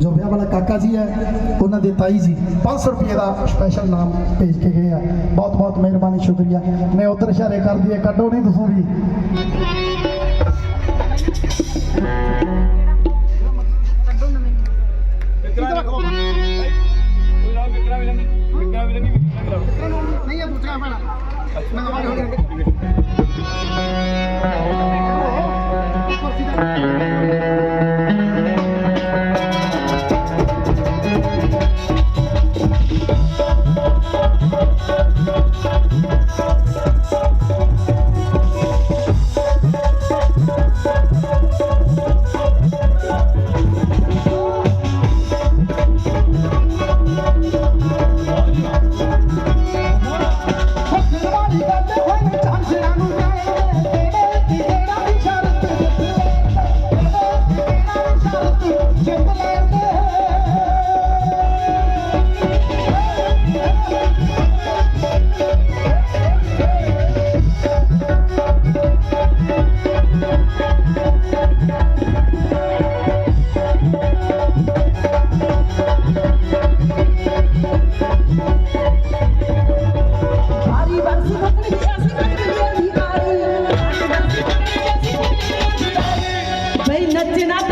ਜੋਬਿਆ ਵਾਲਾ ਕਾਕਾ ਜੀ ਹੈ ਉਹਨਾਂ ਦੇ ਤਾਈ ਜੀ 500 ਰੁਪਏ ਦਾ ਸਪੈਸ਼ਲ ਨਾਮ ਭੇਜ ਕੇ ਗਏ ਆ। ਬਹੁਤ ਬਹੁਤ ਮਿਹਰਬਾਨੀ ਸ਼ੁਕਰੀਆ। ਮੈਂ ਉਧਰ ਇਸ਼ਾਰੇ ਕਰਦੀ ਦਈਏ ਕੱਢੋ ਨਹੀਂ ਤੁਸੀਂ ਵੀ। ਨਹੀਂ ਇਹ ਦੂਸਰਾ ਭੈਣਾ। হচ্ছে না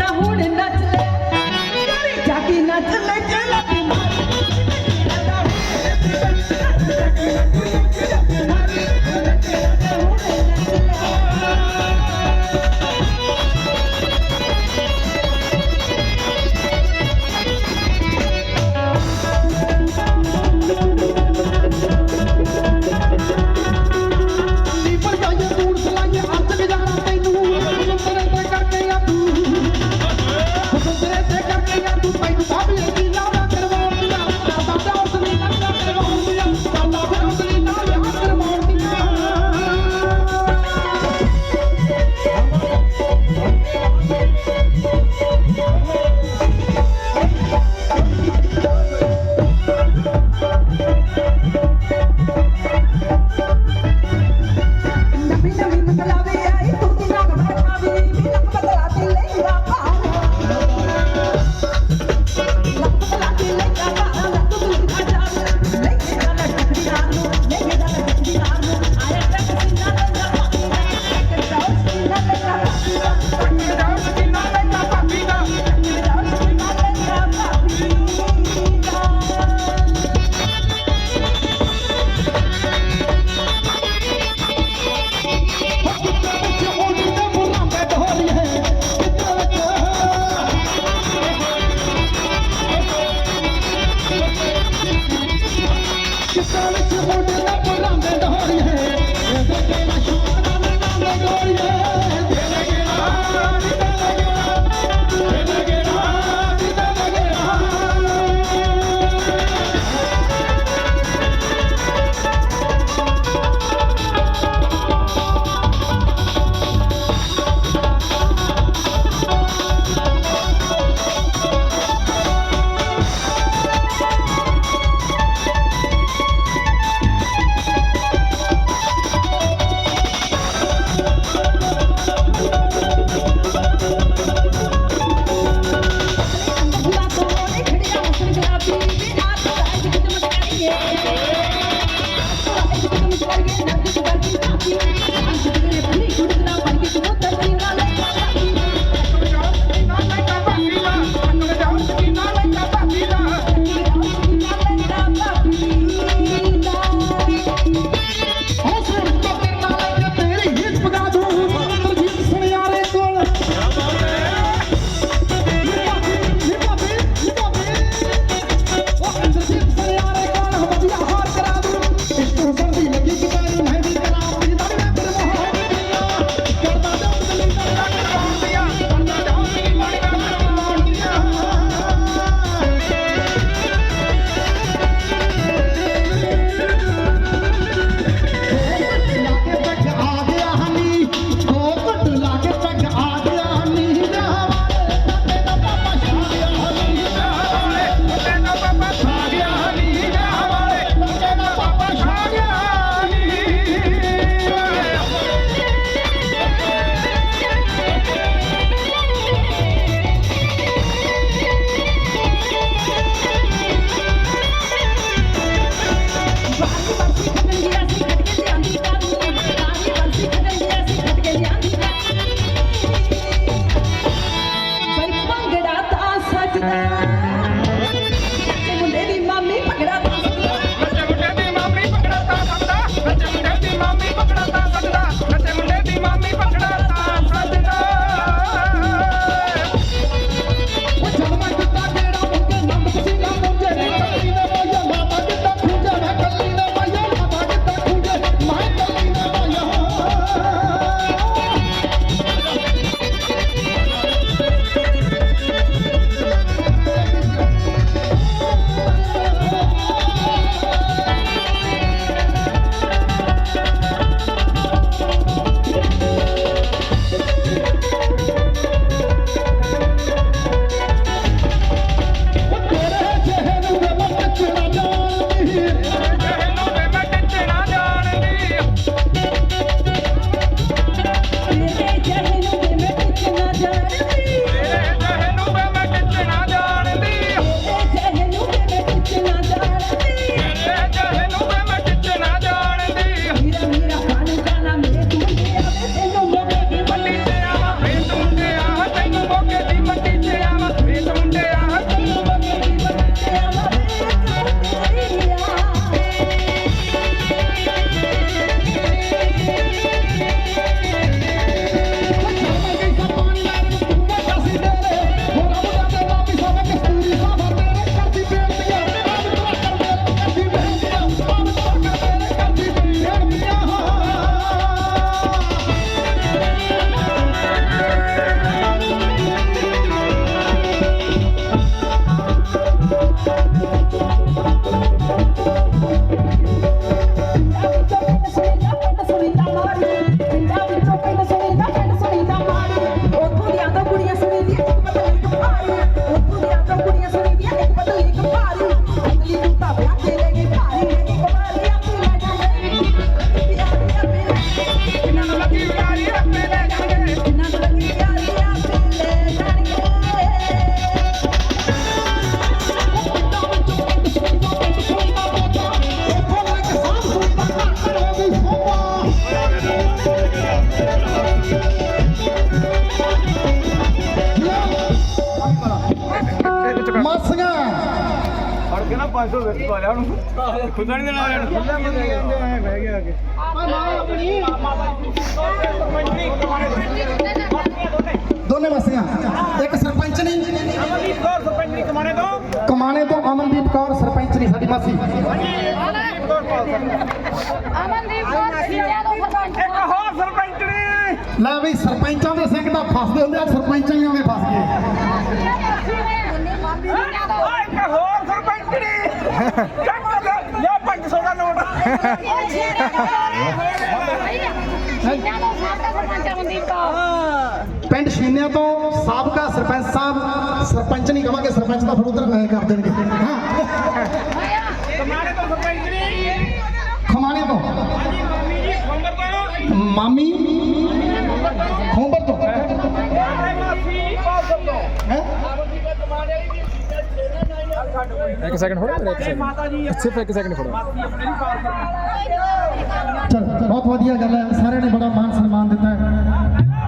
ਤੇ 500 ਵਿੱਚ ਪਾ ਲਿਆ ਉਹਨੂੰ। ਖੁੱਦਾ ਨਹੀਂ ਦੇਣਾ ਲੈਣ। ਖੁੱਦਾ ਮੰਗੇ ਜਾਂਦੇ ਐ ਬਹਿ ਗਿਆ ਅੱਗੇ। ਦੋਨੇ ਮਾਸੀਆਂ ਇੱਕ ਸਰਪੰਚ ਨਹੀਂ ਅਮਨਦੀਪ ਕੌਰ ਸਰਪੰਚ ਨਹੀਂ ਕਮਾਣੇ ਤੋਂ ਕਮਾਣੇ ਤੋਂ ਅਮਨਦੀਪ ਕੌਰ ਸਰਪੰਚ ਨਹੀਂ ਸਾਡੀ ਮਾਸੀ। ਅਮਨਦੀਪ ਕੌਰ ਸਰਪੰਚ। ਇੱਕ ਹੋਰ ਸਰਪੰਚ ਨੇ। ਲੈ ਵੀ ਸਰਪੰਚਾਂ ਦੇ ਸਿੰਘ ਤਾਂ ਫਸਦੇ ਹੁੰਦੇ ਆ ਸਰਪੰਚਾਂ ਹੀ ਐਵੇਂ ਫਸ ਗਏ। ਆ ਇੱਕ ਹੋਰ। ਲੈ 500 ਦਾ ਨੋਟ ਪਿੰਡ ਸ਼ੀਨਿਆਂ ਤੋਂ ਸਾਬਕਾ ਸਰਪੰਚ ਸਾਹਿਬ, ਸਰਪੰਚ ਨਹੀਂ ਕਹਾਂਗੇ ਸਰਪੰਚ ਦਾ ਫਿਰ ਉਧਰ ਕਰ ਦੇਣਗੇ। ਕਮਾਣੇ ਤੋਂ ਸਰਪੰਚ ਨੇ ਖਮਾਣੇ ਤੋਂ। ਮਾਮੀ ਜੀ ਤੋਂ। ਇੱਕ ਸੈਕਿੰਡ ਫੜੋ ਇੱਕ ਸੈਕਿੰਡ ਸਿਰਫ ਇੱਕ ਸੈਕਿੰਡ ਫੜੋ ਬਹੁਤ ਵਧੀਆ ਗੱਲ ਹੈ। ਸਾਰਿਆਂ ਨੇ ਬੜਾ ਮਾਨ ਸਨਮਾਨ ਦਿੱਤਾ ਹੈ।